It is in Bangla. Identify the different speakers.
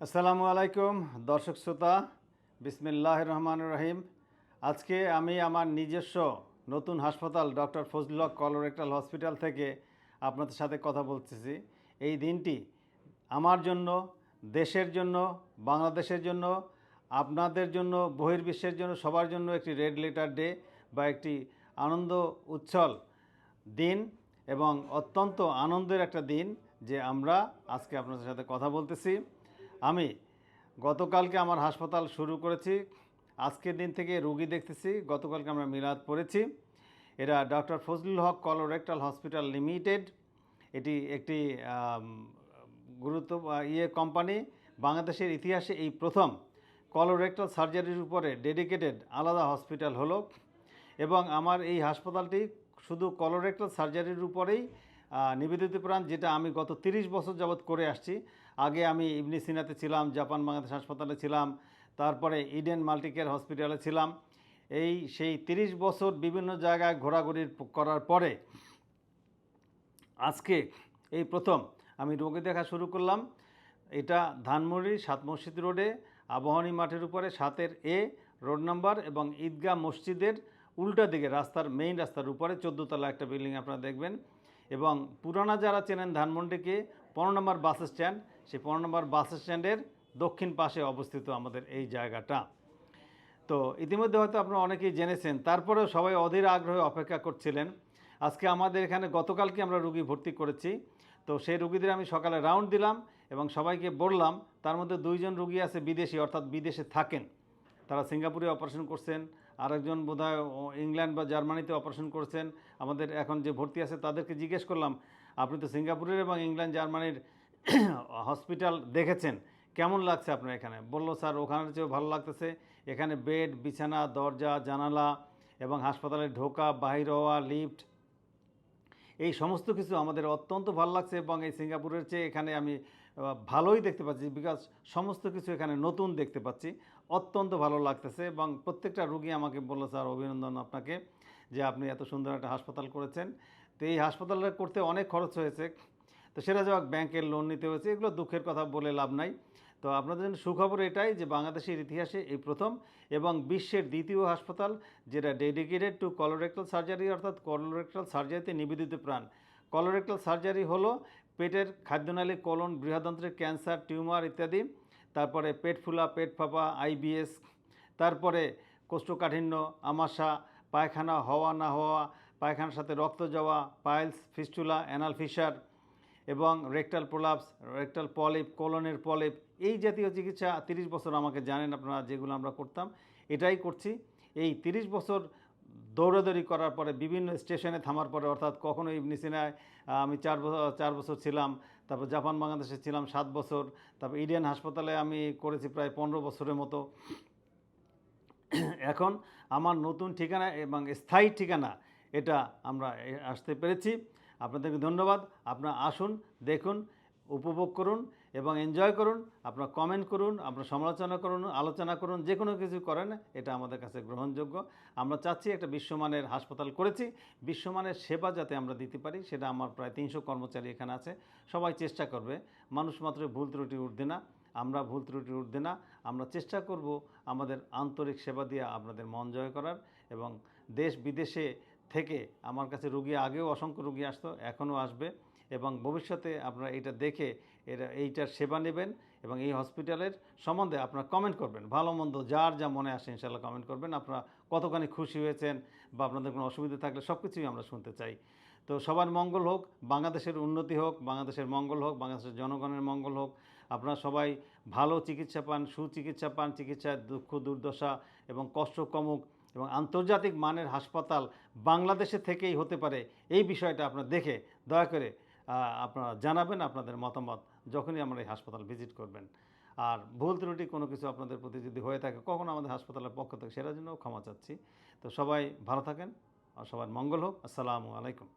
Speaker 1: আসসালামু আলাইকুম, দর্শক শ্রোতা বিসমিল্লাহ রহমান রহিম। আজকে আমি আমার নিজস্ব নতুন হাসপাতাল doctor Fazlul Haque colorectal hospital থেকে আপনাদের সাথে কথা বলতেছি। এই দিনটি আমার জন্য, দেশের জন্য, বাংলাদেশের জন্য, আপনাদের জন্য, বহির্বিশ্বের জন্য, সবার জন্য একটি রেড লেটার ডে বা একটি আনন্দ উচ্ছল দিন এবং অত্যন্ত আনন্দের একটা দিন যে আমরা আজকে আপনাদের সাথে কথা বলতেছি। আমি গতকালকে আমার হাসপাতাল শুরু করেছি, আজকের দিন থেকে রুগী দেখতেছি, গতকালকে আমরা মিলাদ পড়েছি। এরা doctor Fazlul Haque colorectal hospital limited, এটি একটি গুরুত্ব ইয়ে কোম্পানি, বাংলাদেশের ইতিহাসে এই প্রথম কলোরেক্টাল সার্জারির উপরে ডেডিকেটেড আলাদা হসপিটাল হলো এবং আমার এই হাসপাতালটি শুধু কলোরেক্টাল সার্জারির উপরেই নিবেদিত প্রাণ, যেটা আমি গত তিরিশ বছর যাবৎ করে আসছি। আগে আমি ইবনি সিনাতে ছিলাম, জাপান বাংলাদেশ হাসপাতালে ছিলাম, তারপরে ইডেন মাল্টিকেয়ার হসপিটালে ছিলাম। এই সেই তিরিশ বছর বিভিন্ন জায়গায় ঘোরাঘুরি করার পরে আজকে এই প্রথম আমি রোগী দেখা শুরু করলাম। এটা ধানমন্ডি সাত মসজিদ রোডে, আবাহনী মাঠের উপরে, সাতের এ রোড নাম্বার এবং ঈদগাহ মসজিদের উল্টা দিকে, রাস্তার মেইন রাস্তার উপরে, চোদ্দোতলা একটা বিল্ডিং আপনারা দেখবেন। এবং পুরানা যারা চেনেন ধানমন্ডিকে, পনেরো নম্বর বাস স্ট্যান্ড সেই পনেরো নম্বর বাস স্ট্যান্ডের দক্ষিণ পাশে অবস্থিত আমাদের এই জায়গাটা। তো ইতিমধ্যে হয়তো আপনারা অনেকেই জেনেছেন, তারপরেও সবাই অধীর আগ্রহে অপেক্ষা করছিলেন। আজকে আমাদের এখানে গতকালকে আমরা রুগী ভর্তি করেছি। তো সেই রুগীদের আমি সকালে রাউন্ড দিলাম এবং সবাইকে বললাম, তার মধ্যে দুইজন রুগী আছে বিদেশি, অর্থাৎ বিদেশে থাকেন। তারা সিঙ্গাপুরে অপারেশন করছেন, আরেকজন বোধহয় ইংল্যান্ড বা জার্মানিতে অপারেশন করছেন। আমাদের এখন যে ভর্তি আছে তাদেরকে জিজ্ঞেস করলাম, আপনি তো সিঙ্গাপুরের এবং ইংল্যান্ড, জার্মানির হসপিটাল দেখেছেন? কেমন লাগছে আপনার এখানে? বলল, স্যার, ওখানের চেয়েও ভালো লাগতেছে। এখানে বেড, বিছানা, দরজা, জানালা এবং হাসপাতালে ঢোকা, বাহির হওয়া, লিফট, এই সমস্ত কিছু আমাদের অত্যন্ত ভালো লাগছে এবং এই সিঙ্গাপুরের চেয়ে এখানে আমি ভালোই দেখতে পাচ্ছি বিকজ সমস্ত কিছু এখানে নতুন দেখতে পাচ্ছি। অত্যন্ত ভালো লাগতেছে এবং প্রত্যেকটা রুগী আমাকে বলল, স্যার, অভিনন্দন আপনাকে যে আপনি এত সুন্দর একটা হাসপাতাল করেছেন। তো এই হাসপাতালটা করতে অনেক খরচ হয়েছে। তো সেটা যাক, ব্যাংকের লোন নিতে হয়েছে, এগুলো দুঃখের কথা বলে লাভ নাই। তো আপনাদের জন্য সুখবর এটাই যে বাংলাদেশের ইতিহাসে এই প্রথম এবং বিশ্বের দ্বিতীয় হাসপাতাল, যেটা ডেডিকেটেড টু কলোরেক্টাল সার্জারি অর্থাৎ কলোরেক্টাল সার্জারিতে নিবেদিত প্রাণ। কলোরেক্টাল সার্জারি হলো পেটের খাদ্যনালী কোলন বৃহদন্ত্রের ক্যান্সার টিউমার ইত্যাদি, তারপরে পেট ফুলা, পেট ফাঁপা আইবিএস তারপরে কোষ্ঠকাঠিন্য, আমাশা, পায়খানা হওয়া না হওয়া, পায়খানার সাথে রক্ত যাওয়া, পাইলস, ফিস্টুলা অ্যানাল ফিশার এবং রেকটাল প্রোলাপস রেকটাল পলিপ কোলনের পলিপ এই জাতীয় চিকিৎসা তিরিশ বছর আমাকে জানেন আপনারা যেগুলো আমরা করতাম। এটাই করছি। এই তিরিশ বছর দৌড়াদৌড়ি করার পরে বিভিন্ন স্টেশনে থামার পরে অর্থাৎ কখনো ইবনি সিনায় আমি চার বছর চার বছর ছিলাম, তারপর জাপান, বাংলাদেশে ছিলাম সাত বছর, তারপর ইডিয়ান হাসপাতালে আমি করেছি প্রায় পনেরো বছরের মতো। এখন আমার নতুন ঠিকানা এবং স্থায়ী ঠিকানা এটা আমরা আসতে পেরেছি। আপনাদেরকে ধন্যবাদ। আপনারা আসুন, দেখুন, উপভোগ করুন এবং এনজয় করুন। আপনারা কমেন্ট করুন, আপনারা সমালোচনা করুন, আলোচনা করুন যে কোনো কিছু করেন, এটা আমাদের কাছে গ্রহণযোগ্য। আমরা চাচ্ছি একটা বিশ্বমানের হাসপাতাল করেছি। বিশ্বমানের সেবা যাতে আমরা দিতে পারি, সেটা আমার প্রায় তিনশো কর্মচারী এখানে আছে। সবাই চেষ্টা করবে। মানুষ মাত্র ভুল ত্রুটি উঠবে না। আমরা ভুল ত্রুটি উঠবে না। আমরা চেষ্টা করব আমাদের আন্তরিক সেবা দিয়ে আপনাদের মন জয় করার এবং দেশ বিদেশে থেকে আমার কাছে রুগী, আগেও অসংখ্য রুগী আসতো, এখনও আসবে এবং ভবিষ্যতে আপনারা এটা দেখে এটা এইটার সেবা নেবেন এবং এই হসপিটালের সম্বন্ধে আপনারা কমেন্ট করবেন। ভালো মন্দ যার যা মনে আসে ইনশাল্লাহ কমেন্ট করবেন। আপনারা কতখানি খুশি হয়েছেন বা আপনাদের কোনো অসুবিধা থাকলে সব কিছুই আমরা শুনতে চাই। তো সবার মঙ্গল হোক, বাংলাদেশের উন্নতি হোক, বাংলাদেশের মঙ্গল হোক, বাংলাদেশের জনগণের মঙ্গল হোক। আপনারা সবাই ভালো চিকিৎসা পান, সুচিকিৎসা পান, চিকিৎসায় দুঃখ, দুর্দশা এবং কষ্ট কমুক। এবং আন্তর্জাতিক মানের হাসপাতাল বাংলাদেশে থেকেই হতে পারে এই বিষয়টা আপনারা দেখে দয়া করে আপনারা জানাবেন আপনাদের মতামত যখনই আমরা এই হাসপাতাল ভিজিট করবেন। আর ভুল ত্রুটি কোনো কিছু আপনাদের প্রতি যদি হয়ে থাকে, কখনো আমাদের হাসপাতালের পক্ষ থেকে, সেটার জন্য ক্ষমা চাচ্ছি। তো সবাই ভালো থাকেন আর সবার মঙ্গল হোক। আসসালামু আলাইকুম।